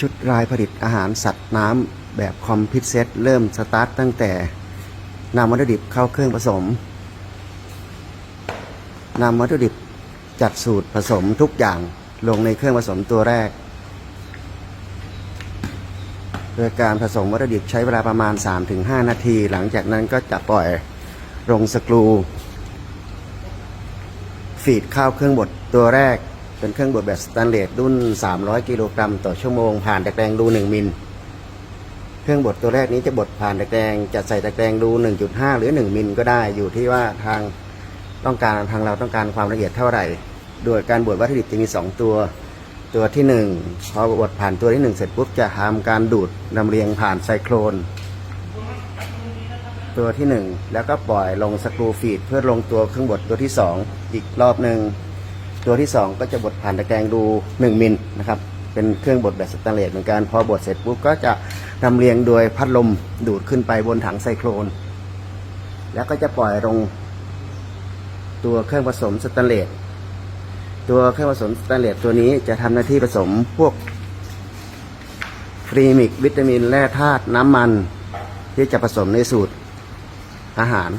ชุดรายผลิตอาหารสัตว์น้ำแบบคอมพิวเซตเริ่มสตาร์ตตั้งแต่นำวัตถุดิบเข้าเครื่องผสมนำวัตถุดิบจัดสูตรผสมทุกอย่างลงในเครื่องผสมตัวแรก โดยการผสมวัตถุดิบใช้เวลาประมาณ 3-5 นาที หลังจากนั้นก็จะปล่อยลงสกรู ฟีดข้าวเครื่องบดตัวแรก เป็นเครื่องบดแบบสแตนเลสรุ่น 300 กิโลกรัมต่อชั่วโมงผ่านตะแกรงรู1มิล เครื่องบดตัวแรกนี้จะบดผ่านตะแกรงจะใส่ตะแกรงรู1.5 หรือ 1 มิลก็ได้อยู่ที่ว่าทางต้องการทางเราต้องการความละเอียดเท่าไหร่ โดยการบดวัตถุดิบจะมี 2 ตัวตัวที่ 1 พอบดผ่านตัวที่ 1 เสร็จปุ๊บจะทำการดูดนำเรียงผ่านไซโครน ตัวที่ 1 แล้วก็ปล่อยลงสกรูฟีดเพื่อลงตัวเครื่องบดตัวที่ 2 อีกรอบหนึ่ง ตัวที่ 2 ก็จะบดผ่านตะแกรงดู 1 มิลนะครับ เป็นเครื่องบดแบบสแตนเลสเหมือนกัน พอบดเสร็จปุ๊บก็จะนำเรียงโดยพัดลมดูดขึ้นไปบนถังไซโครน แล้วก็จะปล่อยลงตัวเครื่องผสมสแตนเลส ตัวเครื่องผสมสแตนเลสตัวนี้จะทำหน้าที่ผสมพวกฟรีมิกวิตามิน แร่ธาตุน้ำมัน ที่จะผสมในสูตรอาหาร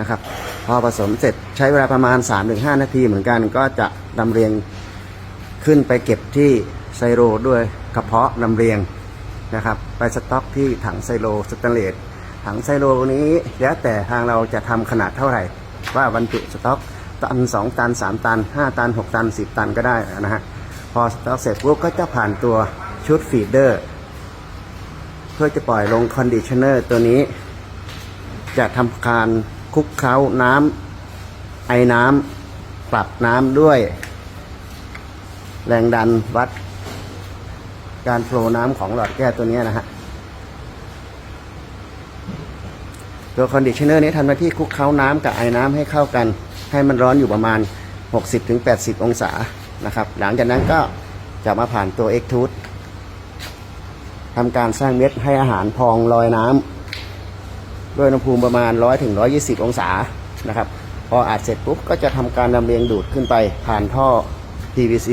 นะครับ พอผสมเสร็จใช้เวลาประมาณ 3-5 นาทีเหมือนกันก็จะนำเรียงขึ้นไปเก็บที่ไซโรด้วยกระเพาะนำเรียงนะครับ ไปสต็อกที่ถังไซโลสแตนเลสถังไซโลนี้แล้วแต่ทางเราจะทำขนาดเท่าไหร่ ว่าบรรจุสต็อกตัน 2 ตัน 3 ตัน 5 ตัน 6 ตัน 10 ตันก็ได้นะฮะพอสต็อกเสร็จปุ๊บก็จะผ่านตัวชุดฟีดเดอร์ เพื่อจะปล่อยลงคอนดิชเนอร์ตัวนี้ จะทำการ คุกเคล้าน้ำไอ้น้ำปรับน้ำด้วย แรงดันวัด การโฟล์น้ำของหลอดแก้วตัวนี้นะฮะตัวคอนดิชเนอร์นี้ทำหน้าที่คุกเคล้าน้ำกับไอ้น้ำให้เข้ากัน ให้มันร้อนอยู่ประมาณ 60-80 องศานะครับ หลังจากนั้นก็จะมาผ่านตัวเอ็กทูดทำการสร้างเม็ดให้อาหารพองลอยน้ำ ด้วยอุณหภูมิประมาณ 100ถึง120 องศานะครับ พออัดเสร็จปุ๊บก็จะทำการลำเลียงดูดขึ้นไปผ่านท่อ PVC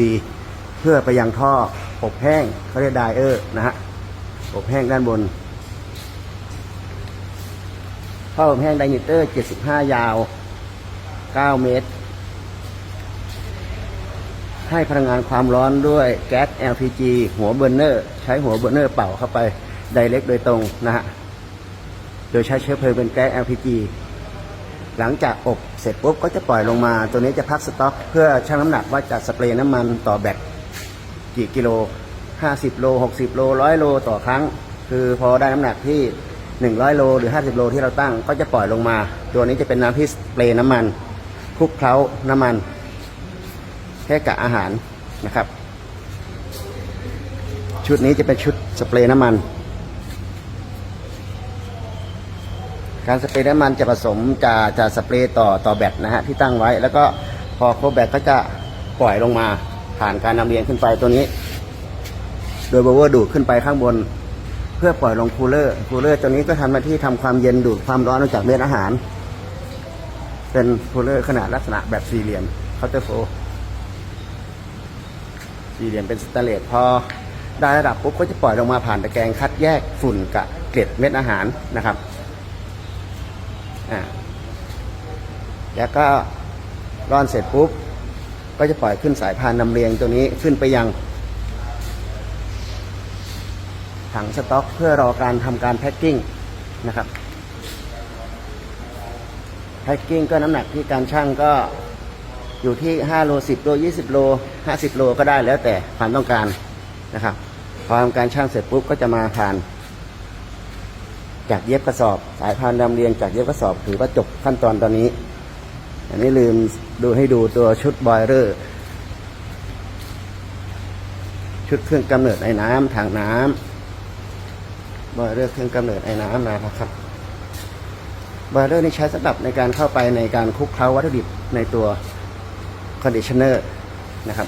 เพื่อไปยังท่ออบแห้งเขาเรียกไดเออร์นะฮะอบแห้งด้านบนท่ออบแห้งไดนิเตอร์ 75 ยาว 9 เมตร ให้พลังงานความร้อนด้วยแก๊ส LPG หัวเบอร์เนอร์ ใช้หัวเบอร์เนอร์เป่าเข้าไปไดเรกโดยตรงนะฮะ โดยใช้เชื้อเพลิงเป็นแก๊ส LPG หลังจากอบเสร็จปุ๊บก็จะปล่อยลงมา ตัวนี้จะพักสต็อก เพื่อชั่งน้ำหนักว่าจะสเปรย์น้ำมันต่อแบตกี่กิโล 50 โล 60 โล 100 โลต่อครั้ง คือพอได้น้ำหนักที่ 100 โลหรือ 50 โลที่เราตั้งก็จะปล่อยลงมา ตัวนี้จะเป็นน้ำที่สเปรย์น้ำมันคลุกเคล้าน้ำมันแค่กะอาหารนะครับ ชุดนี้จะเป็นชุดสเปรย์น้ำมัน การสเปรย์น้ำมันจะผสมจะจะสเปรย์ต่อต่อแบตนะฮะที่ตั้งไว้ แล้วก็พอครบแบตก็จะปล่อยลงมาผ่านการนำเรียงขึ้นไปตัวนี้ โดยบเวอร์ดูดขึ้นไปข้างบน เพื่อปล่อยลงคูลเลอร์คูลเลอร์ตัวนี้ก็ทำหน้าที่ทำความเย็นดูดความร้อนออกจากเม็ดอาหาร เป็นคูลเลอร์ขนาดลักษณะแบบสี่เหลี่ยมเคาน์เตอร์โฟสี่เหลี่ยมเป็นสแตนเลสพอได้ระดับปุ๊บก็จะปล่อยลงมาผ่านตะแกรงคัดแยกฝุ่นกับเกล็ดเม็ดอาหารนะครับ อ่าแล้วก็ร่อนเสร็จปุ๊บ ก็จะปล่อยขึ้นสายพานนำเรียงตัวนี้ขึ้นไปยัง ถังสต็อกเพื่อรอการทำการแพ็คกิ้งนะครับแพ็คกิ้งก็น้ำหนักที่การชั่งก็อยู่ที่ 5 โล 10 โล 20 โล 50 โลก็ได้แล้วแต่ความต้องการนะครับ พอทำการชั่งเสร็จปุ๊บก็จะมาผ่าน จากเย็บกระสอบ สายพานดำเรียงจากเย็บกระสอบถือว่าจบขั้นตอนตอนนี้ อันนี้ลืมดูให้ดูตัวชุดบอยเลอร์ชุดเครื่องกำเนิดไอ้น้ำถังน้ำบอยเลอร์เครื่องกำเนิดไอ้น้ำนะครับบอยเลอร์นี่ใช้สำหรับในการเข้าไปในการคลุกเคล้าวัตถุดิบในตัวคอนดิชเนอร์นะครับ